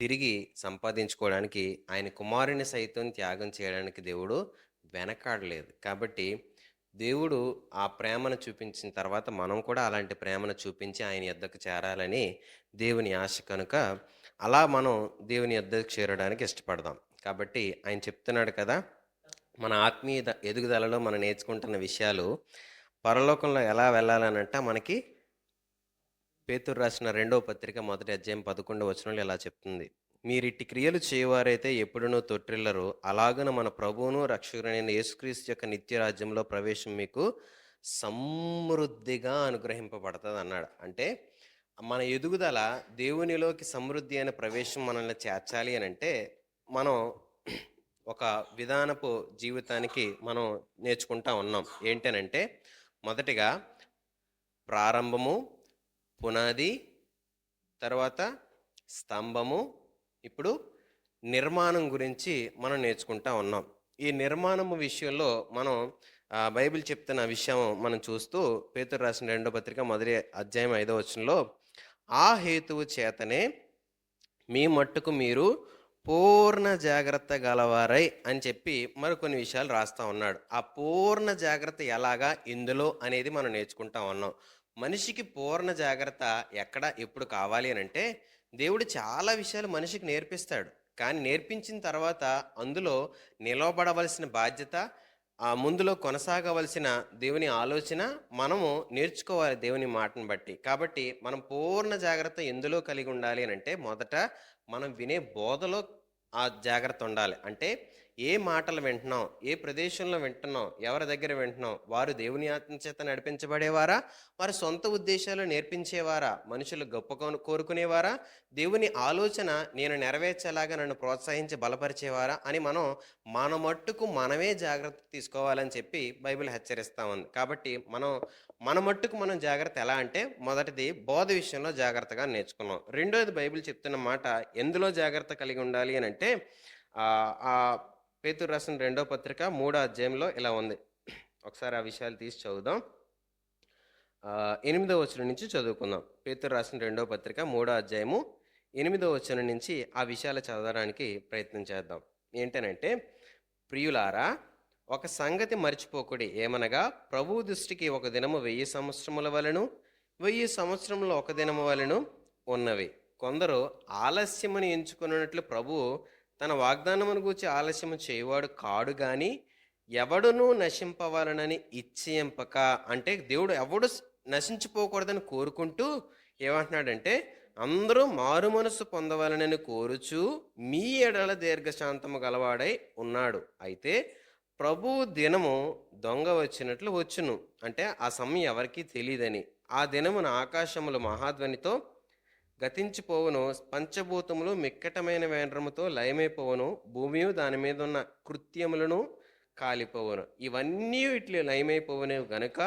తిరిగి సంపాదించుకోవడానికి ఆయన కుమారుని సైతం త్యాగం చేయడానికి దేవుడు వెనకాడలేదు. కాబట్టి దేవుడు ఆ ప్రేమను చూపించిన తర్వాత మనం కూడా అలాంటి ప్రేమను చూపించి ఆయన యొద్దకు చేరాలని దేవుని ఆశ కనుక అలా మనం దేవుని యొద్దకు చేరడానికి ఇష్టపడదాం. కాబట్టి ఆయన చెప్తున్నాడు కదా మన ఆత్మీయ ఎదుగుదలలో మనం నేర్చుకుంటున్న విషయాలు పరలోకంలో ఎలా వెళ్ళాలనంటే మనకి పేతురు రాసిన రెండవ పత్రిక మొదటి అధ్యాయం పదకొండు వచనంలో ఇలా చెప్తుంది. మీరు క్రియలు చేయవారైతే ఎప్పుడునూ తొట్టిల్లరు. అలాగన మన ప్రభువును రక్షకుడైన యేసుక్రీస్తు యొక్క నిత్య రాజ్యంలో ప్రవేశం మీకు సమృద్ధిగా అనుగ్రహింపబడుతుంది అన్నాడు. అంటే మన ఎదుగుదల దేవునిలోకి సమృద్ధి అయిన ప్రవేశం మనల్ని చేర్చాలి అని అంటే మనం ఒక విధానపు జీవితానికి మనం నేర్చుకుంటా ఉన్నాం. ఏంటనంటే మొదటిగా ప్రారంభము పునాది తర్వాత స్తంభము ఇప్పుడు నిర్మాణం గురించి మనం నేర్చుకుంటా ఉన్నాం. ఈ నిర్మాణము విషయంలో మనం బైబిల్ చెప్తున్న విషయం మనం చూస్తూ పేతురు రాసిన రెండో పత్రిక మొదటి అధ్యాయం ఐదో వచనంలో ఆ హేతువు చేతనే మీ మట్టుకు మీరు పూర్ణ జాగ్రత్త గలవారై అని చెప్పి మరికొన్ని విషయాలు రాస్తా ఉన్నాడు. ఆ పూర్ణ జాగ్రత్త ఎలాగా ఇందులో అనేది మనం నేర్చుకుంటా ఉన్నాం. మనిషికి పూర్ణ జాగ్రత్త ఎక్కడ ఎప్పుడు కావాలి అని అంటే దేవుడు చాలా విషయాలు మనిషికి నేర్పిస్తాడు. కానీ నేర్పించిన తర్వాత అందులో నిలవబడవలసిన బాధ్యత ఆ ముందులో కొనసాగవలసిన దేవుని ఆలోచన మనము నేర్చుకోవాలి దేవుని మాటను బట్టి. కాబట్టి మనం పూర్ణ జాగ్రత్త ఎందులో కలిగి ఉండాలి అని అంటే మొదట మనం వినే బోధలో ఆ జాగ్రత్త ఉండాలి. అంటే ఏ మాటలు వింటున్నాం? ఏ ప్రదేశంలో వింటున్నాం? ఎవరి దగ్గర వింటున్నాం? వారు దేవుని ఆత్మ చేత నడిపించబడేవారా? వారి సొంత ఉద్దేశాలు నేర్పించేవారా? మనుషులు గొప్ప కోరుకునేవారా? దేవుని ఆలోచన నేను నెరవేర్చేలాగా నన్ను ప్రోత్సహించి బలపరిచేవారా? అని మనం మన మట్టుకు మనమే జాగ్రత్త తీసుకోవాలని చెప్పి బైబిల్ హెచ్చరిస్తా ఉంది. కాబట్టి మనం మన మట్టుకు మనం జాగ్రత్త ఎలా అంటే మొదటిది బోధ విషయంలో జాగ్రత్తగా నేర్చుకున్నాం. రెండోది బైబిల్ చెప్తున్న మాట ఎందులో జాగ్రత్త కలిగి ఉండాలి అని అంటే పేతురు రాసిన రెండో పత్రిక మూడో అధ్యాయంలో ఇలా ఉంది. ఒకసారి ఆ విషయాలు తీసి చదువుదాం. ఎనిమిదో వచనం నుంచి చదువుకుందాం. పేతురు రాసిన రెండో పత్రిక మూడో అధ్యాయము ఎనిమిదో వచనం నుంచి ఆ విషయాలు చదవడానికి ప్రయత్నం చేద్దాం. ఏంటనంటే ప్రియులారా ఒక సంగతి మర్చిపోకుడి. ఏమనగా ప్రభు దృష్టికి ఒక దినము వెయ్యి సంవత్సరముల వలెను వెయ్యి సంవత్సరంలో ఒక దినము వలెను ఉన్నవి. కొందరు ఆలస్యమని ఎంచుకున్నట్లు ప్రభువు తన వాగ్దానమును గూర్చి ఆలస్యము చేయవాడు కాడు కానీ ఎవడునూ నశింపవాలనని ఇచ్చేయంపక. అంటే దేవుడు ఎవడు నశించిపోకూడదని కోరుకుంటూ ఏమంటున్నాడంటే అందరూ మారు మనసు పొందవాలనని కోరుచు మీ ఎడల దీర్ఘశాంతము గలవాడై ఉన్నాడు. అయితే ప్రభు దినము దొంగ వచ్చినట్లు వచ్చును. అంటే ఆ సమయం ఎవరికీ తెలియదని ఆ దినమున ఆకాశములు మహాధ్వనితో గతించిపోవును పంచభూతములు మిక్కటమైన వేండ్రముతో లయమైపోవును భూమి దాని మీద ఉన్న కృత్యములను కాలిపోవును. ఇవన్నీ ఇట్లు లయమైపోవును గనుక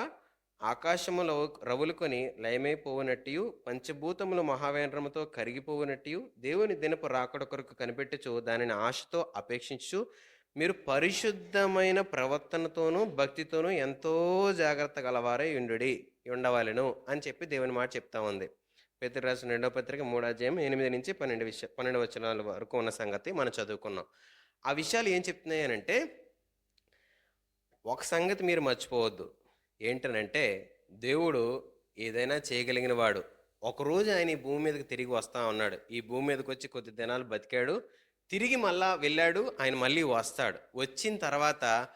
ఆకాశములో రవులుకొని లయమైపోవునట్టు పంచభూతములు మహావేంద్రముతో కరిగిపోవునట్టు దేవుని దినపు రాకడ కొరకు కనిపెట్టుచు దానిని ఆశతో అపేక్షించు మీరు పరిశుద్ధమైన ప్రవర్తనతోనూ భక్తితోనూ ఎంతో జాగ్రత్త గలవారై ఉండుడి ఉండవాలను అని చెప్పి దేవుని మాట చెప్తా ఉంది. పేతురు రాసిన రెండో పత్రిక మూడో అధ్యాయం ఎనిమిది నుంచి పన్నెండు విషయ పన్నెండు వచనాల వరకు ఉన్న సంగతి మనం చదువుకున్నాం. ఆ విషయాలు ఏం చెప్తున్నాయి అని అంటే ఒక సంగతి మీరు మర్చిపోవద్దు. ఏంటనంటే దేవుడు ఏదైనా చేయగలిగిన వాడు ఒకరోజు ఆయన ఈ భూమి మీదకి తిరిగి వస్తా ఉన్నాడు. ఈ భూమి మీదకి వచ్చి కొద్ది దినాలు బతికాడు. తిరిగి మళ్ళా వెళ్ళాడు. ఆయన మళ్ళీ వస్తాడు. వచ్చిన తర్వాత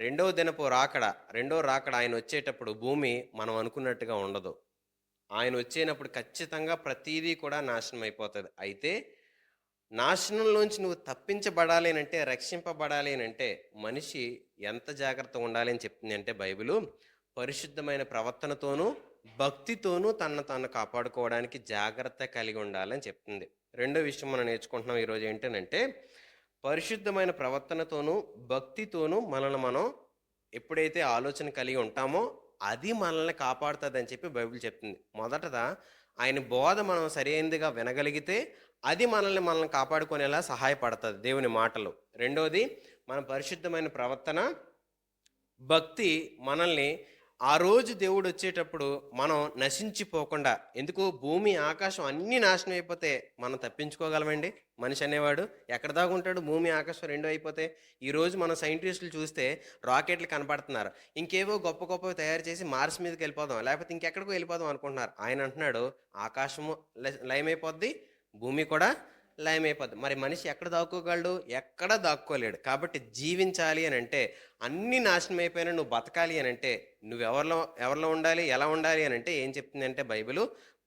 రెండవ దినపు రాకడ రెండో రాకడ ఆయన వచ్చేటప్పుడు భూమి మనం అనుకున్నట్టుగా ఉండదు. ఆయన వచ్చేటప్పుడు ఖచ్చితంగా ప్రతీదీ కూడా నాశనం అయిపోతుంది. అయితే నాశనంలోంచి నువ్వు తప్పించబడాలి అని అంటే రక్షింపబడాలి అని అంటే మనిషి ఎంత జాగ్రత్తగా ఉండాలి అని చెప్తుంది అంటే బైబిలు పరిశుద్ధమైన ప్రవర్తనతోనూ భక్తితోనూ తనను తాను కాపాడుకోవడానికి జాగ్రత్త కలిగి ఉండాలని చెప్తుంది. రెండో విషయం మనం నేర్చుకుంటున్నాం ఈరోజు ఏంటంటే పరిశుద్ధమైన ప్రవర్తనతోనూ భక్తితోనూ మనల్ని మనం ఎప్పుడైతే ఆలోచన కలిగి ఉంటామో అది మనల్ని కాపాడుతుంది అని చెప్పి బైబిల్ చెప్తుంది. మొదటగా ఆయన బోధ మనం సరైనదిగా వినగలిగితే అది మనల్ని మనల్ని కాపాడుకునేలా సహాయపడుతుంది దేవుని మాటలు. రెండోది మన పరిశుద్ధమైన ప్రవర్తన భక్తి మనల్ని ఆ రోజు దేవుడు వచ్చేటప్పుడు మనం నశించిపోకుండా ఎందుకు? భూమి ఆకాశం అన్నీ నాశనం అయిపోతే మనం తప్పించుకోగలమండి? మనిషి అనేవాడు ఎక్కడ దాకా ఉంటాడు? భూమి ఆకాశం రెండు అయిపోతే? ఈరోజు మన సైంటిస్టులు చూస్తే రాకెట్లు కనపడుతున్నారు. ఇంకేవో గొప్ప గొప్పవి తయారు చేసి మార్స్ మీదకి వెళ్ళిపోదాం లేకపోతే ఇంకెక్కడికో వెళ్ళిపోదాం అనుకుంటున్నారు. ఆయన అంటున్నాడు ఆకాశము ల- లయమైపోద్ది భూమి కూడా లయమైపోద్ది. మరి మనిషి ఎక్కడ దాక్కోగలడు? ఎక్కడ దాక్కోలేడు. కాబట్టి జీవించాలి అని అంటే అన్ని నాశనం అయిపోయినా నువ్వు బతకాలి అని అంటే నువ్వు ఎవరిలో ఎవరిలో ఉండాలి ఎలా ఉండాలి అని అంటే ఏం చెప్తుంది అంటే బైబిల్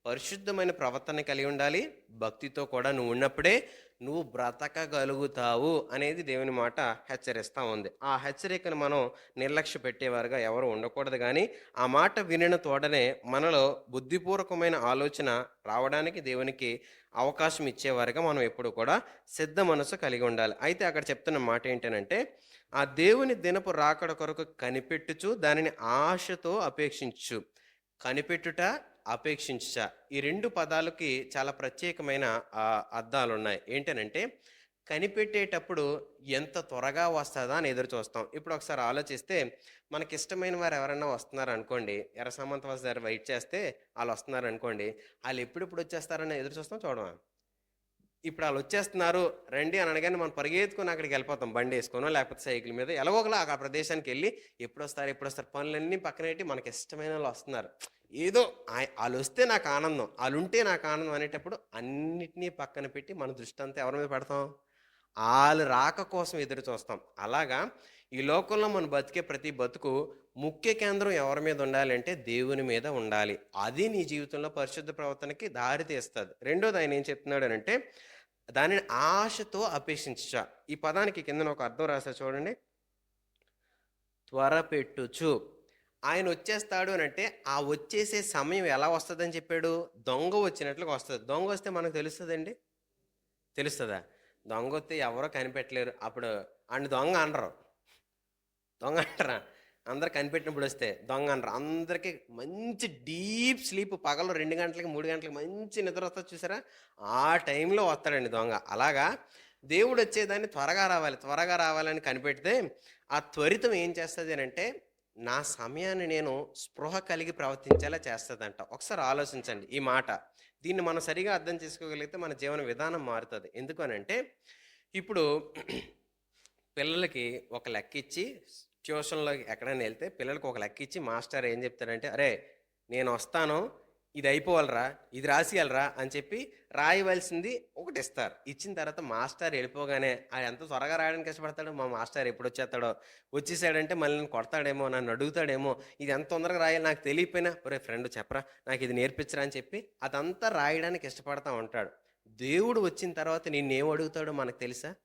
పరిశుద్ధమైన ప్రవర్తన కలిగి ఉండాలి. భక్తితో కూడా నువ్వు ఉన్నప్పుడే నువ్వు బ్రతకగలుగుతావు అనేది దేవుని మాట హెచ్చరిస్తూ ఉంది. ఆ హెచ్చరికను మనం నిర్లక్ష్య పెట్టేవారుగా ఎవరు ఉండకూడదు కానీ ఆ మాట వినిన తోడనే మనలో బుద్ధిపూర్వకమైన ఆలోచన రావడానికి దేవునికి అవకాశం ఇచ్చేవారుగా మనం ఎప్పుడు కూడా సిద్ధ మనసు కలిగి ఉండాలి. అయితే అక్కడ చెప్తున్న మాట ఏంటంటే ఆ దేవుని దినపు రాకడ కొరకు కనిపెట్టుచు దానిని ఆశతో అపేక్షించు. కనిపెట్టుట అపేక్షించుట ఈ రెండు పదాలకి చాలా ప్రత్యేకమైన అర్థాలు ఉన్నాయి ఏంటనంటే కనిపెట్టేటప్పుడు ఎంత త్వరగా వస్తుందా అని ఎదురు చూస్తాం. ఇప్పుడు ఒకసారి ఆలోచిస్తే మనకి ఇష్టమైన వారు ఎవరైనా వస్తున్నారు అనుకోండి ఎర్ర సామంత వాసు వెయిట్ చేస్తే వాళ్ళు వస్తున్నారు అనుకోండి వాళ్ళు ఎప్పుడెప్పుడు వచ్చేస్తారని ఎదురు చూస్తాం చూడమా? ఇప్పుడు వాళ్ళు వచ్చేస్తున్నారు రండి అని అనగానే మనం పరిగెత్తుకొని అక్కడికి వెళ్ళిపోతాం. బండి వేసుకోనో లేకపోతే సైకిల్ మీద ఎలాగోకలా ఆ ప్రదేశానికి వెళ్ళి ఎప్పుడు వస్తారు ఎప్పుడు వస్తారు పనులన్నీ పక్కన పెట్టి మనకి ఇష్టమైన వాళ్ళు వస్తున్నారు. ఏదో వాళ్ళు వస్తే నాకు ఆనందం వాళ్ళు ఉంటే నాకు ఆనందం అనేటప్పుడు అన్నిటినీ పక్కన పెట్టి మన దృష్టి అంతా ఎవరి మీద పెడతాం? వాళ్ళు రాక కోసం ఎదురు చూస్తాం. అలాగా ఈ లోకంలో మనం బతికే ప్రతి బతుకు ముఖ్య కేంద్రం ఎవరి మీద ఉండాలి అంటే దేవుని మీద ఉండాలి. అది నీ జీవితంలో పరిశుద్ధ ప్రవర్తనకి దారి తీస్తుంది. రెండోది ఆయన ఏం చెప్తున్నాడు అంటే దానిని ఆశతో అపేక్షించా. ఈ పదానికి కింద ఒక అర్థం రాసా చూడండి. త్వరపెట్టుచు. ఆయన వచ్చేస్తాడు అని అంటే ఆ వచ్చేసే సమయం ఎలా వస్తుందని చెప్పాడు? దొంగ వచ్చినట్లుగా వస్తుంది. దొంగ వస్తే మనకు తెలుస్తుందండి? తెలుస్తుందా? దొంగ వస్తే ఎవరో కనిపెట్టలేరు. అప్పుడు అండ్ దొంగ అనరు. దొంగ అంటారా? అందరు కనిపెట్టినప్పుడు వస్తే దొంగ అనరు. అందరికీ మంచి డీప్ స్లీప్. పగలు రెండు గంటలకి మూడు గంటలకి మంచి నిద్ర వస్తా చూసారా? ఆ టైంలో వస్తాడండి దొంగ. అలాగా దేవుడు వచ్చేదాన్ని త్వరగా రావాలి త్వరగా రావాలని కనిపెడితే ఆ త్వరితం ఏం చేస్తుంది అని అంటే నా సమయాన్ని నేను స్పృహ కలిగి ప్రవర్తించేలా చేస్తుందంట. ఒకసారి ఆలోచించండి ఈ మాట. దీన్ని మనం సరిగా అర్థం చేసుకోగలిగితే మన జీవన విధానం మారుతుంది. ఎందుకనంటే ఇప్పుడు పిల్లలకి ఒక లెక్క ఇచ్చి ట్యూషన్లో ఎక్కడైనా వెళ్తే పిల్లలకి ఒక లెక్క ఇచ్చి మాస్టర్ ఏం చెప్తారంటే అరే నేను వస్తాను ఇది అయిపోవాలరా ఇది రాసియాలరా అని చెప్పి రాయవలసింది ఒకటి ఇస్తారు ఇచ్చిన తర్వాత మాస్టర్ వెళ్ళిపోగానే ఆయన ఎంత త్వరగా రాయడానికి ఇష్టపడతాడు మా మాస్టర్ ఎప్పుడు వచ్చేస్తాడో వచ్చేసాడంటే మళ్ళీ నన్ను కొడతాడేమో నన్ను అడుగుతాడేమో ఇది ఎంత తొందరగా రాయాలి నాకు తెలియపోయినా ఒరే ఫ్రెండ్ చెప్పరా నాకు ఇది నేర్పించరా అని చెప్పి అదంతా రాయడానికి ఇష్టపడతా ఉంటాడు. దేవుడు వచ్చిన తర్వాత నిన్నేం అడుగుతాడో మనకు తెలుసా?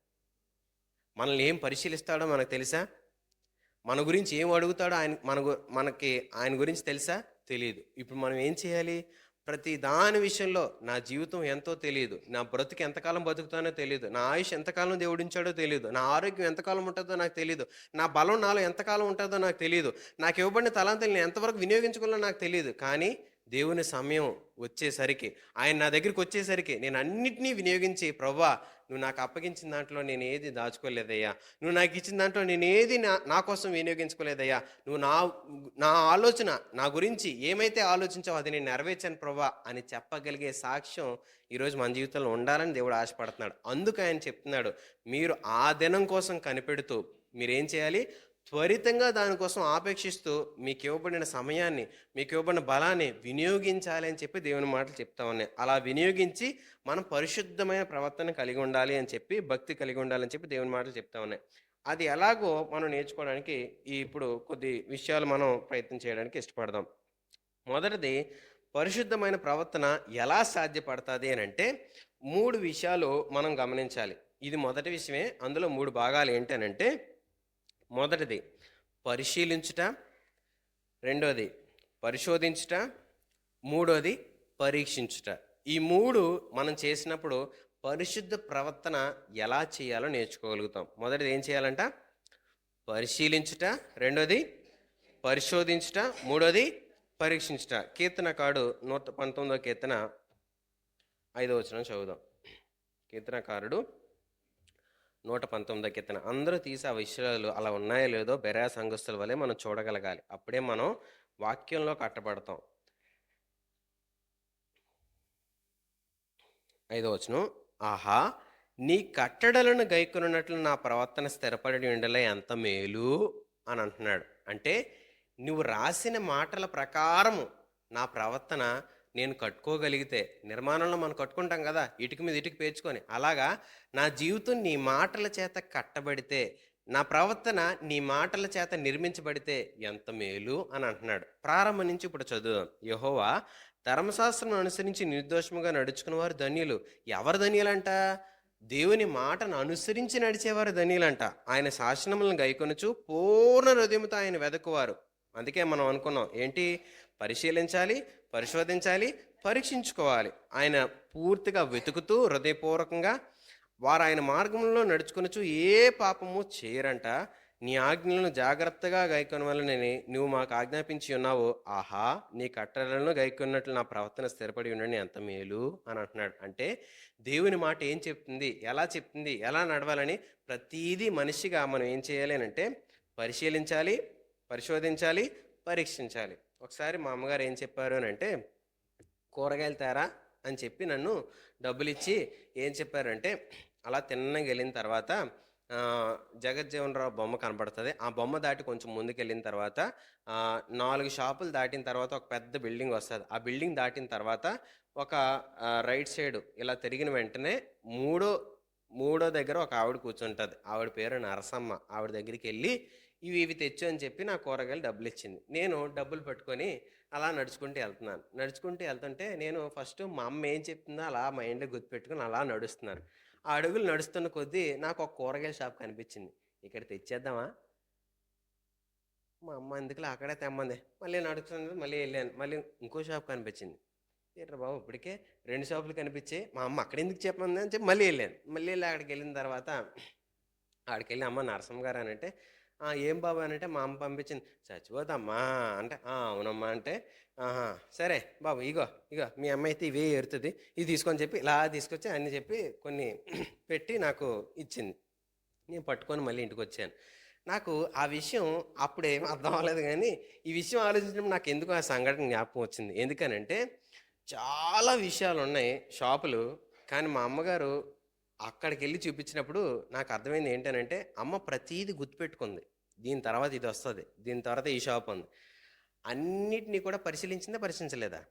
మనల్ని ఏం పరిశీలిస్తాడో మనకు తెలుసా? మన గురించి ఏం అడుగుతాడో ఆయన మన గు- మనకి ఆయన గురించి తెలుసా? తెలియదు ఇప్పుడు మనం ఏం చేయాలి? ప్రతి దాని విషయంలో నా జీవితం ఎంతో తెలియదు నా బ్రతుకు ఎంతకాలం బతుకుతానో తెలియదు నా ఆయుష్ ఎంతకాలం దేవుడించాడో తెలియదు నా ఆరోగ్యం ఎంతకాలం ఉంటుందో నాకు తెలియదు నా బలం నాలో ఎంతకాలం ఉంటుందో నాకు తెలియదు నాకు ఇవ్వబడిన తలాంతులు నేను ఎంతవరకు వినియోగించుకోవాలో నాకు తెలియదు కానీ దేవుని సమయం వచ్చేసరికి ఆయన నా దగ్గరికి వచ్చేసరికి నేను అన్నిటినీ వినియోగించి ప్రవ్వా నువ్వు నాకు అప్పగించిన దాంట్లో నేను ఏది దాచుకోలేదయ్యా? నువ్వు నాకు ఇచ్చిన దాంట్లో నేను ఏది నా నా కోసం వినియోగించుకోలేదయ్యా? నువ్వు నా నా ఆలోచన నా గురించి ఏమైతే ఆలోచించావో అది నేను నెరవేర్చాను ప్రభా అని చెప్పగలిగే సాక్ష్యం ఈరోజు మన జీవితంలో ఉండాలని దేవుడు ఆశపడుతున్నాడు. అందుకు ఆయన చెప్తున్నాడు మీరు ఆ దినం కోసం కనిపెడుతూ మీరేం చేయాలి? త్వరితంగా దానికోసం ఆపేక్షిస్తూ మీకు ఇవ్వబడిన సమయాన్ని మీకు ఇవ్వబడిన బలాన్ని వినియోగించాలి అని చెప్పి దేవుని మాటలు చెప్తా ఉన్నాయి. అలా వినియోగించి మనం పరిశుద్ధమైన ప్రవర్తన కలిగి ఉండాలి అని చెప్పి భక్తి కలిగి ఉండాలని చెప్పి దేవుని మాటలు చెప్తా ఉన్నాయి. అది ఎలాగో మనం నేర్చుకోవడానికి ఈ ఇప్పుడు కొద్ది విషయాలు మనం ప్రయత్నం చేయడానికి ఇష్టపడదాం. మొదటిది పరిశుద్ధమైన ప్రవర్తన ఎలా సాధ్యపడుతుంది అని అంటే మూడు విషయాలు మనం గమనించాలి. ఇది మొదటి విషయమే అందులో మూడు భాగాలు ఏంటనంటే మొదటిది పరిశీలించుట రెండోది పరిశోధించుట మూడోది పరీక్షించుట. ఈ మూడు మనం చేసినప్పుడు పరిశుద్ధ ప్రవర్తన ఎలా చేయాలో నేర్చుకోగలుగుతాం. మొదటిది ఏం చేయాలంట? పరిశీలించుట రెండోది పరిశోధించుట మూడోది పరీక్షించుట. కీర్తన కాడు నూట పంతొమ్మిదో కీర్తన ఐదో వచ్చిన చదువుదాం. కీర్తనకారుడు నూట పంతొమ్మిదో కీర్తన. అందరూ తీసి ఆ విషయాలు అలా ఉన్నాయో లేదో బెరా సంఘస్థుల వలె మనం చూడగలగాలి. అప్పుడే మనం వాక్యంలో కట్టబడతాం. ఐదో వచనం. ఆహా నీ కట్టడలను గైకొనున్నట్లు నా ప్రవర్తన స్థిరపడి ఉండలే ఎంత మేలు అని అంటున్నాడు. అంటే నువ్వు రాసిన మాటల ప్రకారము నా ప్రవర్తన నేను కట్టుకోగలిగితే నిర్మాణంలో మనం కట్టుకుంటాం కదా ఇటుక మీద ఇటుక పేర్చుకొని. అలాగా నా జీవితం నీ మాటల చేత కట్టబడితే నా ప్రవర్తన నీ మాటల చేత నిర్మించబడితే ఎంత మేలు అని అంటున్నాడు. ప్రారంభం నుంచి ఇప్పుడు చదువు. యహోవా ధర్మశాస్త్రం అనుసరించి నిర్దోషముగా నడుచుకున్న వారు ధన్యులు. ఎవరు ధన్యులంట? దేవుని మాటను అనుసరించి నడిచేవారు ధన్యులంట. ఆయన శాసనములను గైకొనుచు పూర్ణ హృదయంతో ఆయన వెదకువారు. అందుకే మనం అనుకున్నాం ఏంటి? పరిశీలించాలి పరిశోధించాలి పరీక్షించుకోవాలి. ఆయన పూర్తిగా వెతుకుతూ హృదయపూర్వకంగా వారు ఆయన మార్గంలో నడుచుకొనొచ్చు ఏ పాపము చేయరంట. నీ ఆజ్ఞలను జాగ్రత్తగా గైకొని వలనని నువ్వు మాకు ఆజ్ఞాపించి ఉన్నావు ఆహా నీ కట్టడలను గైకొన్నట్లు నా ప్రవర్తన స్థిరపడి ఉండండి ఎంత మేలు అని అంటున్నాడు. అంటే దేవుని మాట ఏం చెప్తుంది ఎలా చెప్తుంది ఎలా నడవాలని ప్రతీది మనిషిగా మనం ఏం చేయాలి అని అంటే పరిశీలించాలి పరిశోధించాలి పరీక్షించాలి. ఒకసారి మా అమ్మగారు ఏం చెప్పారు అని అంటే కూరగాయలు తేరా అని చెప్పి నన్ను డబ్బులు ఇచ్చి ఏం చెప్పారంటే అలా తిన్నగా వెళ్ళిన తర్వాత జగజ్జీవనరావు రావు బొమ్మ కనపడుతుంది. ఆ బొమ్మ దాటి కొంచెం ముందుకెళ్ళిన తర్వాత నాలుగు షాపులు దాటిన తర్వాత ఒక పెద్ద బిల్డింగ్ వస్తుంది. ఆ బిల్డింగ్ దాటిన తర్వాత ఒక రైట్ సైడ్ ఇలా తిరిగిన వెంటనే మూడో మూడో దగ్గర ఒక ఆవిడ కూర్చుంటుంది. ఆవిడ పేరు నరసమ్మ. ఆవిడ దగ్గరికి వెళ్ళి ఇవి ఇవి తెచ్చు అని చెప్పి నా కూరగాయలు డబ్బులు ఇచ్చింది. నేను డబ్బులు పట్టుకొని అలా నడుచుకుంటూ వెళ్తున్నాను. నడుచుకుంటూ వెళ్తుంటే నేను ఫస్ట్ మా అమ్మ ఏం చెప్తుందో అలా మైండ్లో గుర్తుపెట్టుకుని అలా నడుస్తున్నాను. ఆ అడుగులు నడుస్తున్న కొద్దీ నాకు ఒక కూరగాయల షాప్ కనిపించింది. ఇక్కడ తెచ్చేద్దామా? మా అమ్మ ఎందుకులే అక్కడే తెమ్మంది. మళ్ళీ నడుస్తుంది మళ్ళీ వెళ్ళాను. మళ్ళీ ఇంకో షాప్ కనిపించింది. ఏంట్రా బాబు ఇప్పటికే రెండు షాపులు కనిపించాయి. మా అమ్మ అక్కడ ఎందుకు చెప్పమంది? అని చెప్పి మళ్ళీ వెళ్ళాను. మళ్ళీ వెళ్ళి అక్కడికి వెళ్ళిన తర్వాత ఆడికి వెళ్ళి అమ్మ నరసింహ గారు అని అంటే ఏం బాబు అని అంటే మా అమ్మ పంపించింది. చచ్చిపోతామ్మా అంటే అవునమ్మా అంటే ఆహా సరే బాబు ఇగో ఇగో మీ అమ్మ అయితే ఇవే ఏరుతుంది ఇది తీసుకొని చెప్పి ఇలా తీసుకొచ్చి అన్ని చెప్పి కొన్ని పెట్టి నాకు ఇచ్చింది. నేను పట్టుకొని మళ్ళీ ఇంటికి వచ్చాను. నాకు ఆ విషయం అప్పుడేం అర్థం అవ్వలేదు కానీ ఈ విషయం ఆలోచించినప్పుడు నాకు ఎందుకు ఆ సంఘటన జ్ఞాపకం వచ్చింది. ఎందుకనంటే చాలా విషయాలు ఉన్నాయి షాపులు కానీ మా అమ్మగారు అక్కడికి వెళ్ళి చూపించినప్పుడు నాకు అర్థమైంది ఏంటనంటే అమ్మ ప్రతీది గుర్తుపెట్టుకుంది. దీని తర్వాత ఇది వస్తుంది దీని తర్వాత ఈ షాప్ ఉంది. అన్నిటినీ కూడా పరిశీలించిందా పరిశీలించలేదా?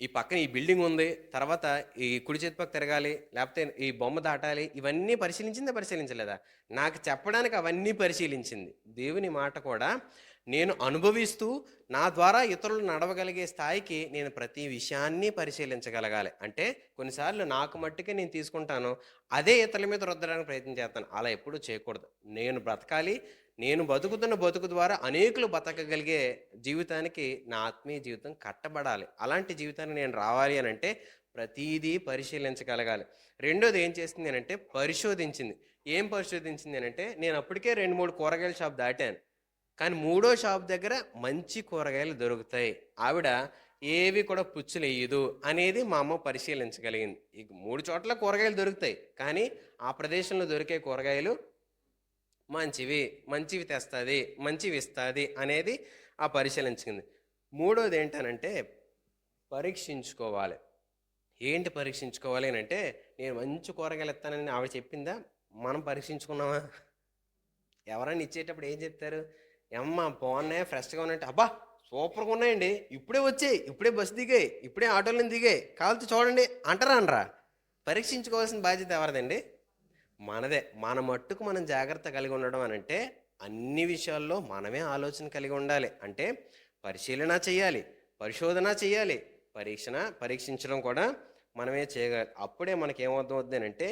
ఈ పక్కన ఈ బిల్డింగ్ ఉంది తర్వాత ఈ కుడి చేతి పక్క తిరగాలి లేకపోతే ఈ బొమ్మ దాటాలి ఇవన్నీ పరిశీలించిందా పరిశీలించలేదా? నాకు చెప్పడానికి అవన్నీ పరిశీలించింది. దేవుని మాట కూడా నేను అనుభవిస్తూ నా ద్వారా ఇతరులు నడవగలిగే స్థాయికి నేను ప్రతి విషయాన్ని పరిశీలించగలగాలి. అంటే కొన్నిసార్లు నాకు మట్టుకే నేను తీసుకుంటాను అదే ఇతరుల మీద రుద్దడానికి ప్రయత్నం చేస్తాను. అలా ఎప్పుడూ చేయకూడదు. నేను బ్రతకాలి నేను బతుకుతున్న బతుకు ద్వారా అనేకులు బతకగలిగే జీవితానికి నా ఆత్మీయ జీవితం కట్టబడాలి. అలాంటి జీవితాన్ని నేను రావాలి అని అంటే ప్రతీదీ పరిశీలించగలగాలి. రెండోది ఏం చేసింది అని అంటే పరిశోధించింది. ఏం పరిశోధించింది అని అంటే నేను అప్పటికే రెండు మూడు కూరగాయల షాప్ దాటాను. కానీ మూడో షాప్ దగ్గర మంచి కూరగాయలు దొరుకుతాయి. ఆవిడ ఏవి కూడా పుచ్చులేయదు అనేది మా అమ్మ పరిశీలించగలిగింది. ఈ మూడు చోట్ల కూరగాయలు దొరుకుతాయి. కానీ ఆ ప్రదేశంలో దొరికే కూరగాయలు మంచివి మంచివి తెస్తుంది మంచివి ఇస్తుంది అనేది ఆ పరిశీలించింది మూడోది ఏంటనంటే పరీక్షించుకోవాలి. ఏంటి పరీక్షించుకోవాలి అని అంటే నేను మంచి కూరగాయలు ఇస్తానని ఆవిడ చెప్పిందా? మనం పరీక్షించుకున్నామా? ఎవరైనా ఇచ్చేటప్పుడు ఏం చెప్తారు? అమ్మ బాగున్నాయి? ఫ్రెష్గా ఉన్నాయంటే అబ్బా సూపర్గా ఉన్నాయండి. ఇప్పుడే వచ్చాయి ఇప్పుడే బస్సు దిగాయి ఇప్పుడే ఆటోలను దిగాయి? కావాల్సి చూడండి అంటారా అనరా పరీక్షించుకోవాల్సిన బాధ్యత ఎవరిదండి? మనదే. మన మట్టుకు మనం జాగ్రత్త కలిగి ఉండడం అని అంటే అన్ని విషయాల్లో మనమే ఆలోచన కలిగి ఉండాలి. అంటే పరిశీలన చేయాలి పరిశోధన చేయాలి పరీక్షణ పరీక్షించడం కూడా మనమే చేయగలి అప్పుడే మనకి ఏమవుతుంది అంటే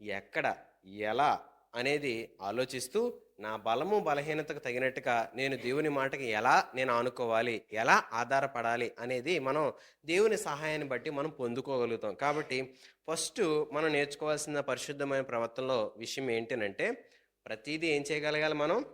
ఎక్కడ ఎలా అనేది ఆలోచిస్తూ నా బలము బలహీనతకు తగినట్టుగా నేను దేవుని మాటకి ఎలా నేను ఆనుకోవాలి ఎలా ఆధారపడాలి అనేది మనం దేవుని సహాయాన్ని బట్టి మనం పొందుకోగలుగుతాం. కాబట్టి ఫస్ట్ మనం నేర్చుకోవాల్సిన పరిశుద్ధమైన ప్రవర్తనలో విషయం ఏంటంటే ప్రతిదీ ఏం చేయగలగాలి మనం?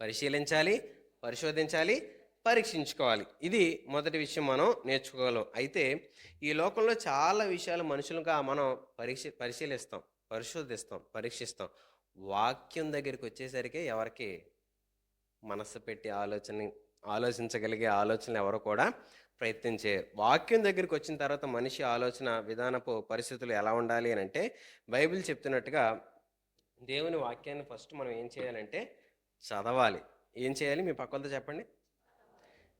పరిశీలించాలి పరిశోధించాలి పరీక్షించుకోవాలి. ఇది మొదటి విషయం మనం నేర్చుకోగలం. అయితే ఈ లోకంలో చాలా విషయాలు మనుషులుగా మనం పరీక్ష పరిశీలిస్తాం. పరిశోధిస్తాం పరీక్షిస్తాం. వాక్యం దగ్గరికి వచ్చేసరికి ఎవరికి మనసు పెట్టి ఆలోచన ఆలోచించగలిగే ఆలోచనలు ఎవరు కూడా ప్రయత్నించే వాక్యం దగ్గరికి వచ్చిన తర్వాత మనిషి ఆలోచన విధానపు పరిస్థితులు ఎలా ఉండాలి అని అంటే బైబిల్ చెప్తున్నట్టుగా దేవుని వాక్యాన్ని ఫస్ట్ మనం ఏం చేయాలంటే చదవాలి. ఏం చేయాలి? మీ పక్కలతో చెప్పండి.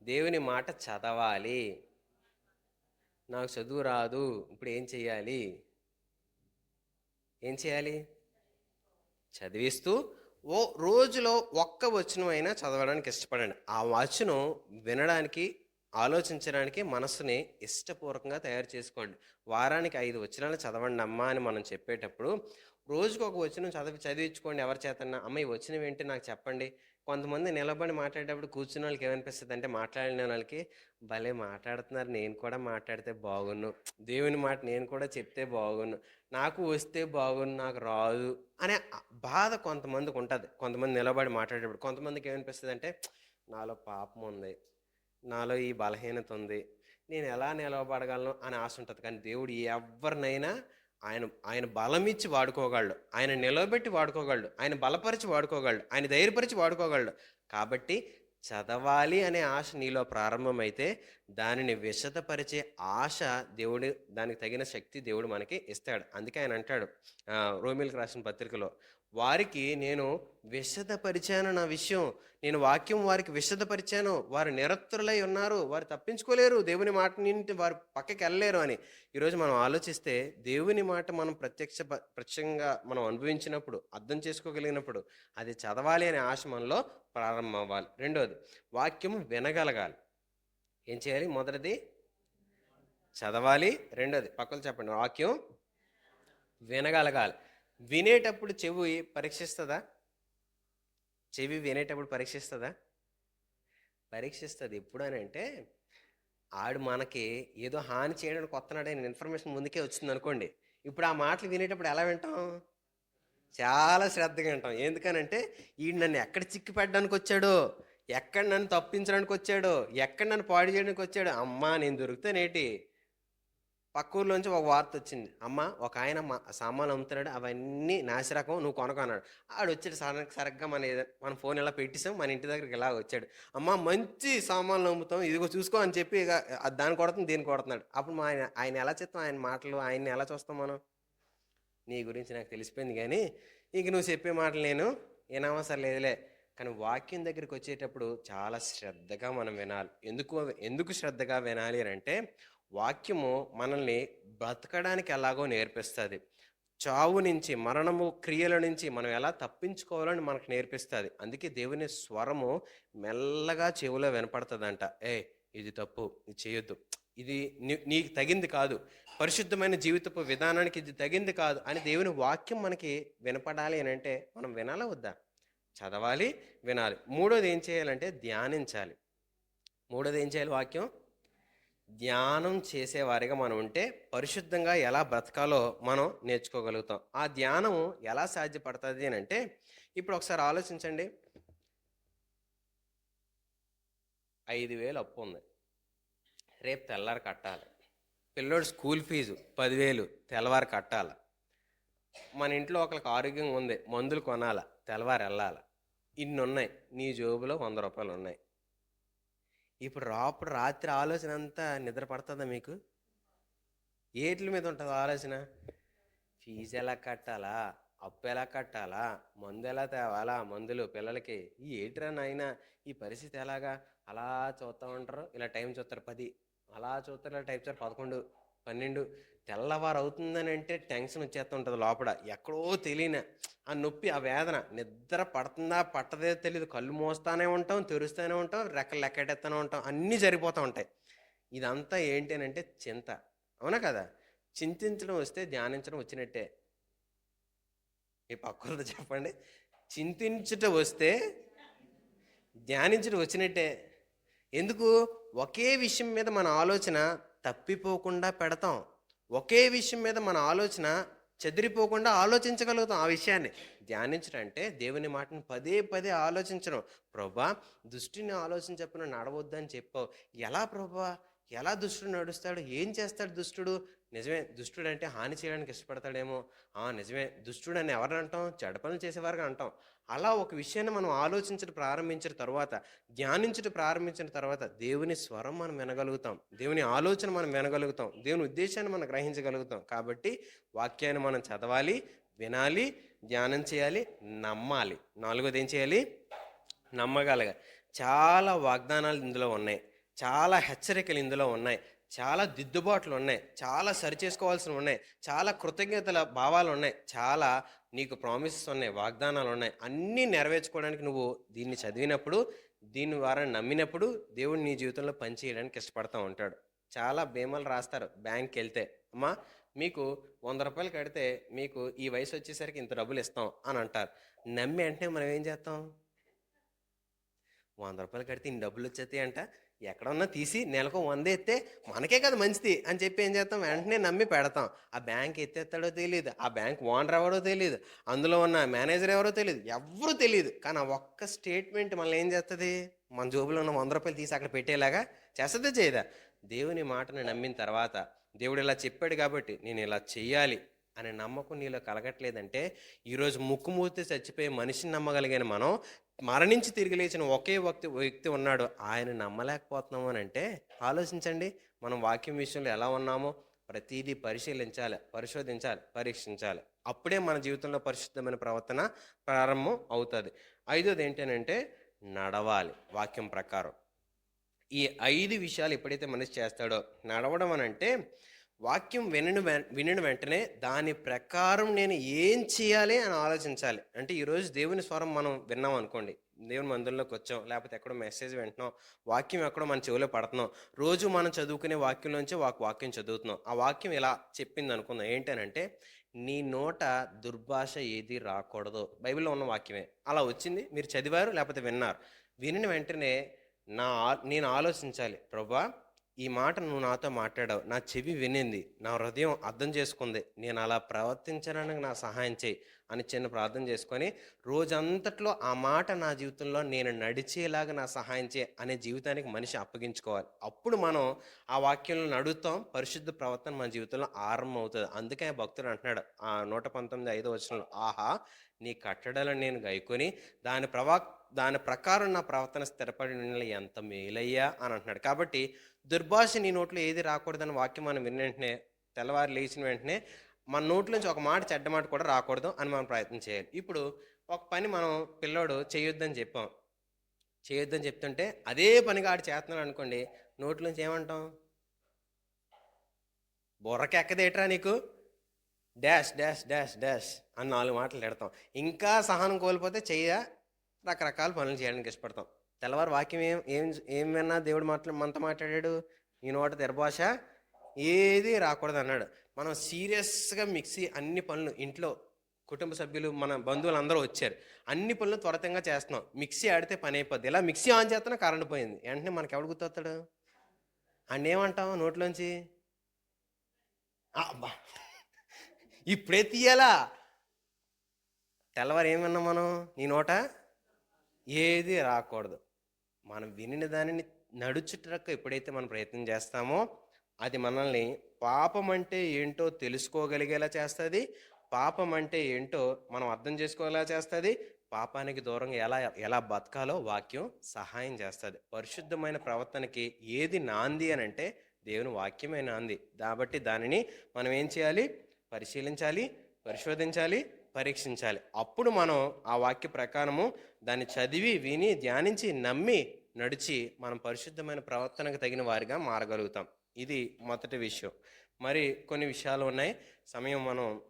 దేవుని మాట చదవాలి. నాకు చదువు రాదు. ఇప్పుడు ఏం చేయాలి ఏం చేయాలి? చదివిస్తూ ఓ రోజులో ఒక్క వచనమైనా అయినా చదవడానికి ఇష్టపడండి. ఆ వచనం వినడానికి ఆలోచించడానికి మనసుని ఇష్టపూర్వకంగా తయారు చేసుకోండి. వారానికి ఐదు వచనాలు చదవండి అమ్మా అని మనం చెప్పేటప్పుడు రోజుకు ఒక వచనం చదివి చదివించుకోండి ఎవరి చేతన్నా. అమ్మ ఈ వచనం ఏంటి నాకు చెప్పండి. కొంతమంది నిలబడి మాట్లాడేటప్పుడు కూర్చున్న వాళ్ళకి ఏమనిపిస్తుంది అంటే మాట్లాడిన వాళ్ళకి భలే మాట్లాడుతున్నారు నేను కూడా మాట్లాడితే బాగున్ను. దేవుని మాట నేను కూడా చెప్తే బాగున్ను. నాకు వస్తే బాగుంది నాకు రాదు అనే బాధ కొంతమందికి ఉంటుంది. కొంతమంది నిలబడి మాట్లాడేటప్పుడు కొంతమందికి ఏమనిపిస్తుంది అంటే నాలో పాపం ఉంది నాలో ఈ బలహీనత ఉంది నేను ఎలా నిలబడగలను అని ఆశ ఉంటుంది. కానీ దేవుడు ఎవరినైనా ఆయన ఆయన బలమిచ్చి వాడుకోగలడు. ఆయన నిలబెట్టి వాడుకోగలడు. ఆయన బలపరిచి వాడుకోగలడు. ఆయన ధైర్యపరిచి వాడుకోగలడు. కాబట్టి చదవాలి అనే ఆశ నీలో ప్రారంభమైతే దానిని విశదపరిచే ఆశ దేవుడు దానికి తగిన శక్తి దేవుడు మనకి ఇస్తాడు. అందుకే ఆయన అంటాడు రోమిల్కి రాసిన పత్రికలో వారికి నేను విశదపరిచాను నా విషయం. నేను వాక్యం వారికి విశదపరిచాను. వారు నిరత్తులై ఉన్నారు. వారు తప్పించుకోలేరు. దేవుని మాట నింటి వారు పక్కకి వెళ్ళలేరు అని. ఈరోజు మనం ఆలోచిస్తే దేవుని మాట మనం ప్రత్యక్ష ప్రత్యక్షంగా మనం అనుభవించినప్పుడు అర్థం చేసుకోగలిగినప్పుడు అది చదవాలి అనే ఆశ మనలో ప్రారంభం అవ్వాలి రెండవది వాక్యం వినగలగాలి. ఏం చేయాలి? మొదటిది చదవాలి. రెండోది పక్కన చెప్పండి. వాక్యం వినగలగాలి. వినేటప్పుడు చెవి పరీక్షిస్తుందా? చెవి వినేటప్పుడు పరీక్షిస్తుందా? పరీక్షిస్తుంది. ఎప్పుడు అని అంటే ఆడు మనకి ఏదో హాని చేయడానికి వస్తున్నాడని ఇన్ఫర్మేషన్ ముందుకే వచ్చింది అనుకోండి ఇప్పుడు ఆ మాటలు వినేటప్పుడు ఎలా వింటాం? చాలా శ్రద్ధగా వింటాం. ఎందుకనంటే ఈ నన్ను ఎక్కడ చిక్కి పెట్టడానికి వచ్చాడో ఎక్కడ నన్ను తప్పించడానికి వచ్చాడో ఎక్కడ నన్ను పాడు చేయడానికి వచ్చాడో అమ్మా నేను దొరుకుతానేటి? పక్క ఊర్లోంచి ఒక వార్త వచ్చింది అమ్మ ఒక ఆయన మా సామాన్లు అమ్ముతున్నాడు అవన్నీ నాసిరకం నువ్వు కొనకు అన్నాడు ఆడు వచ్చాడు సడన్ సరిగ్గా మన మన ఫోన్ ఇలా పెట్టేసాం మన ఇంటి దగ్గరికి ఇలా వచ్చాడు. అమ్మ మంచి సామాన్లు అమ్ముతాం ఇదిగో చూసుకో అని చెప్పి ఇక దాన్ని కొడుతుంది దీన్ని కొడుతున్నాడు. అప్పుడు మా ఆయన ఆయన ఎలా చెప్తాం ఆయన మాటలు ఆయన్ని ఎలా చూస్తాం మనం? నీ గురించి నాకు తెలిసిపోయింది కానీ ఇంక నువ్వు చెప్పే మాటలు నేను ఏనవసరం లేదులే. కానీ వాక్యం దగ్గరికి వచ్చేటప్పుడు చాలా శ్రద్ధగా మనం వినాలి. ఎందుకు ఎందుకు శ్రద్ధగా వినాలి అని అంటే వాక్యము మనల్ని బ్రతకడానికి ఎలాగో నేర్పిస్తుంది. చావు నుంచి మరణము క్రియల నుంచి మనం ఎలా తప్పించుకోవాలని మనకు నేర్పిస్తుంది. అందుకే దేవుని స్వరము మెల్లగా చెవిలో వినపడుతుందంట. ఏ ఇది తప్పు ఇది చేయొద్దు. ఇది నీ- నీకు తగింది కాదు. పరిశుద్ధమైన జీవితపు విధానానికి ఇది తగింది కాదు అని దేవుని వాక్యం మనకి వినపడాలి అని అంటే మనం వినాలా వద్దా? చదవాలి వినాలి. మూడోది ఏం చేయాలంటే ధ్యానించాలి. మూడోది ఏం చేయాలి వాక్యం? ధ్యానం చేసేవారిగా మనం ఉంటే పరిశుద్ధంగా ఎలా బ్రతకాలో మనం నేర్చుకోగలుగుతాం. ఆ ధ్యానం ఎలా సాధ్యపడుతుంది అని అంటే ఇప్పుడు ఒకసారి ఆలోచించండి. ఐదు వేలు అప్పు ఉంది. రేపు తెల్లారి కట్టాలి. పిల్లోడు స్కూల్ ఫీజు పదివేలు తెల్లవారు కట్టాలి. మన ఇంట్లో ఒకరికి ఆరోగ్యంగా ఉంది మందులు కొనాల తెల్లవారు వెళ్ళాలి. ఇన్ని ఉన్నాయి నీ జోబులో వంద రూపాయలు ఉన్నాయి. ఇప్పుడు రాప్పుడు రాత్రి ఆలోచన అంతా నిద్ర పడుతుందా మీకు? ఏట్ల మీద ఉంటుంది ఆలోచన? ఫీజు ఎలా కట్టాలా? అప్పు ఎలా కట్టాలా? మందు ఎలా తేవాలా? మందులు పిల్లలకి? ఈ ఏట్రా నాయన ఈ పరిస్థితి ఎలాగా? అలా చూస్తూ ఉంటారు. ఇలా టైం చూస్తారు పది. అలా చూస్తారు ఇలా టైం చూస్తారు పదకొండు. పన్నెండు తెల్లవారు అవుతుందని అంటే టెన్షన్ వచ్చేస్తూ ఉంటుంది లోపల. ఎక్కడో తెలియని ఆ నొప్పి ఆ వేదన. నిద్ర పడుతుందా పట్టదే తెలియదు కళ్ళు మోస్తానే ఉంటాం తెరుస్తూనే ఉంటాం రెక్కలు లెక్కెట్టేస్తూనే ఉంటాం. అన్నీ జరిగిపోతూ ఉంటాయి. ఇదంతా ఏంటి అని అంటే చింత. అవునా కదా? చింతించడం వస్తే ధ్యానించడం వచ్చినట్టే. మీ పక్కలతో చెప్పండి. చింతించుట వస్తే ధ్యానించడం వచ్చినట్టే. ఎందుకు? ఒకే విషయం మీద మన ఆలోచన తప్పిపోకుండా పెడతాం. ఒకే విషయం మీద మన ఆలోచన చెదిరిపోకుండా ఆలోచించగలుగుతాం ఆ విషయాన్ని. ధ్యానించడం అంటే దేవుని మాటను పదే పదే ఆలోచించడం. ప్రభా దుష్టిని ఆలోచించప్పుడు నడవద్దని చెప్పావు. ఎలా ప్రభా? ఎలా దుష్టుడు నడుస్తాడు? ఏం చేస్తాడు దుష్టుడు? నిజమే దుష్టుడు అంటే హాని చేయడానికి ఇష్టపడతాడేమో. ఆ నిజమే దుష్టుడు అని ఎవరు అంటాం? చెడ పనులు చేసేవారు అంటాం. అలా ఒక విషయాన్ని మనం ఆలోచించడం ప్రారంభించిన తర్వాత ధ్యానించడం ప్రారంభించిన తర్వాత దేవుని స్వరం మనం వినగలుగుతాం. దేవుని ఆలోచన మనం వినగలుగుతాం. దేవుని ఉద్దేశాన్ని మనం గ్రహించగలుగుతాం. కాబట్టి వాక్యాన్ని మనం చదవాలి వినాలి ధ్యానం చేయాలి నమ్మాలి. నాలుగోది ఏం చేయాలి? నమ్మగలగా చాలా వాగ్దానాలు ఇందులో ఉన్నాయి. చాలా హెచ్చరికలు ఇందులో ఉన్నాయి. చాలా దిద్దుబాట్లు ఉన్నాయి. చాలా సరిచేసుకోవాల్సినవి ఉన్నాయి. చాలా కృతజ్ఞతల భావాలు ఉన్నాయి. చాలా నీకు ప్రామిసెస్ ఉన్నాయి. వాగ్దానాలు ఉన్నాయి. అన్నీ నెరవేర్చుకోవడానికి నువ్వు దీన్ని చదివినప్పుడు దీని ద్వారా నమ్మినప్పుడు దేవుడు నీ జీవితంలో పనిచేయడానికి ఇష్టపడతా ఉంటాడు. చాలా బీమాలు రాస్తారు బ్యాంక్కి వెళ్తే అమ్మా మీకు వంద రూపాయలు కడితే మీకు ఈ వయసు వచ్చేసరికి ఇంత డబ్బులు ఇస్తాం అని అంటారు. నమ్మి అంటే మనం ఏం చేస్తాం? వంద రూపాయలు కడితే ఇన్ని డబ్బులు వచ్చేస్తాయి అంట ఎక్కడన్నా తీసి నెలకు వంద ఎత్తే మనకే కదా మంచిది అని చెప్పి ఏం చేస్తాం? వెంటనే నమ్మి పెడతాం. ఆ బ్యాంక్ ఎత్తేస్తాడో తెలియదు ఆ బ్యాంక్ ఓనర్ ఎవరో తెలియదు అందులో ఉన్న మేనేజర్ ఎవరో తెలియదు ఎవరు తెలియదు కానీ ఆ ఒక్క స్టేట్మెంట్ మనల్ని ఏం చేస్తుంది? మన జోబులో ఉన్న వంద రూపాయలు తీసి అక్కడ పెట్టేలాగా చేస్తుందా చేయదా? దేవుని మాటను నమ్మిన తర్వాత దేవుడు ఇలా చెప్పాడు కాబట్టి నేను ఇలా చెయ్యాలి అనే నమ్మకం నీలో కలగట్లేదంటే ఈరోజు ముక్కు మూస్తే చచ్చిపోయే మనిషిని నమ్మగలిగిన మనం. మరణించి తిరిగి లేచిన ఒకే వ్యక్తి వ్యక్తి ఉన్నాడు. ఆయన నమ్మలేకపోతున్నాము అని అంటే ఆలోచించండి. మనం వాక్యం విషయంలో ఎలా ఉన్నామో ప్రతిదీ పరిశీలించాలి పరిశోధించాలి పరీక్షించాలి. అప్పుడే మన జీవితంలో పరిశుద్ధమైన ప్రవర్తన ప్రారంభం అవుతుంది. ఐదోది ఏంటంటే నడవాలి వాక్యం ప్రకారం. ఈ ఐదు విషయాలు ఎప్పుడైతే మనిషి చేస్తాడో నడవడం అని అంటే వాక్యం వినని వెం- వినిన వెంటనే దాని ప్రకారం నేను ఏం చేయాలి అని ఆలోచించాలి. అంటే ఈరోజు దేవుని స్వరం మనం విన్నాం అనుకోండి. దేవుని మందిరంలోకి వచ్చాం లేకపోతే ఎక్కడో మెసేజ్ వింటున్నాం వాక్యం ఎక్కడో మన చెవిలో పడుతున్నాం. రోజు మనం చదువుకునే వాక్యంలోంచి వాక్ వాక్యం చదువుతున్నాం. ఆ వాక్యం ఇలా చెప్పింది అనుకుందాం. ఏంటనంటే నీ నోట దుర్భాష ఏది రాకూడదు. బైబిల్లో ఉన్న వాక్యమే. అలా వచ్చింది. మీరు చదివారు లేకపోతే విన్నారు. వినిన వెంటనే నా ఆ- నేను ఆలోచించాలి. ప్రభా ఈ మాట నువ్వు నాతో మాట్లాడావు. నా చెవి వినింది. నా హృదయం అర్థం చేసుకుంది. నేను అలా ప్రవర్తించడానికి నా సహాయం చేయి అని చిన్న ప్రార్థన చేసుకొని రోజంతట్లో ఆ మాట నా జీవితంలో నేను నడిచేలాగా నా సహాయం చేయి అనే జీవితానికి మనిషి అప్పగించుకోవాలి. అప్పుడు మనం ఆ వాక్యంలో నడుస్తాం పరిశుద్ధ ప్రవర్తన మన జీవితంలో ఆరంభం అవుతుంది అందుకే భక్తుడు అంటున్నాడు. ఆ నూట పంతొమ్మిది ఐదో వచనంలో ఆహా నీ కట్టడలను నేను గైకొని దాని ప్రవా దాని ప్రకారం నా ప్రవర్తన స్థిరపడి ఎంత మేలయ్యా అని అంటున్నాడు. కాబట్టి దుర్భాష నీ నోట్లో ఏది రాకూడదని వాక్యం మనం విన్న వెంటనే తెల్లవారు లేచిన వెంటనే మన నోట్లోంచి ఒక మాట చెడ్డ మాట కూడా రాకూడదు అని మనం ప్రయత్నం చేయాలి. ఇప్పుడు ఒక పని మనం పిల్లోడు చేయొద్దని చెప్పాం. చేయొద్దని చెప్తుంటే అదే పనిగా ఆడు చేస్తున్నాడు అనుకోండి నోట్లోంచి ఏమంటాం? బుర్రకెక్కదేట్రా నీకు? డాష్ డాష్ డాష్ డాష్ అని నాలుగు మాటలు పెడతాం ఇంకా సహనం కోల్పోతే చెయ్య? రకరకాల పనులు చేయడానికి ఇష్టపడతాం. తెల్లవారు వాక్యం ఏం ఏం ఏం విన్నా దేవుడు మాట్లా మనతో మాట్లాడాడు? ఈ నోట తెరభాష? ఏది రాకూడదు అన్నాడు మనం సీరియస్గా మిక్సీ అన్ని పనులు ఇంట్లో కుటుంబ సభ్యులు మన బంధువులు అందరూ వచ్చారు. అన్ని పనులు త్వరితంగా చేస్తున్నాం. మిక్సీ ఆడితే పని అయిపోద్ది. ఇలా మిక్సీ ఆన్ చేస్తున్నా కరెంట్ పోయింది. వెంటనే మనకి ఎవడు గుర్తొస్తాడు? అండ్ ఏమంటాం నోట్లోంచి? ఆ, అబ్బా ఇప్పుడే తీయాలా తెల్లవారు ఏమన్నా మనం? నీ నోట? ఏది రాకూడదు. మనం వినిన దానిని నడుచుటకు ఎప్పుడైతే మనం ప్రయత్నం చేస్తామో అది మనల్ని పాపం అంటే ఏంటో తెలుసుకోగలిగేలా చేస్తుంది. పాపం అంటే ఏంటో మనం అర్థం చేసుకోగలా చేస్తుంది. పాపానికి దూరంగా ఎలా ఎలా బతకాలో వాక్యం సహాయం చేస్తుంది. పరిశుద్ధమైన ప్రవర్తనకి ఏది నాంది అని అంటే దేవుని వాక్యమే నాంది. కాబట్టి దానిని మనం ఏం చేయాలి? పరిశీలించాలి పరిశోధించాలి పరీక్షించాలి. అప్పుడు మనం ఆ వాక్య ప్రకారము దాన్ని చదివి విని ధ్యానించి నమ్మి నడిచి మనం పరిశుద్ధమైన ప్రవర్తనకు తగిన వారిగా మారగలుగుతాం. ఇది మొదటి విషయం. మరి కొన్ని విషయాలు ఉన్నాయి. సమయం మనం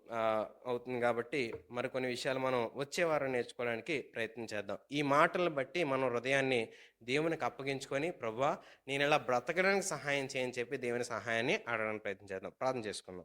అవుతుంది కాబట్టి మరి కొన్ని విషయాలు మనం వచ్చేవారం నేర్చుకోవడానికి ప్రయత్నం చేద్దాం. ఈ మాటలను బట్టి మనం హృదయాన్ని దేవునికి అప్పగించుకొని ప్రభా నేను ఇలా బ్రతకడానికి సహాయం చేయని చెప్పి దేవుని సహాయాన్ని అడగడానికి ప్రయత్నం చేద్దాం. ప్రార్థన చేసుకుందాం.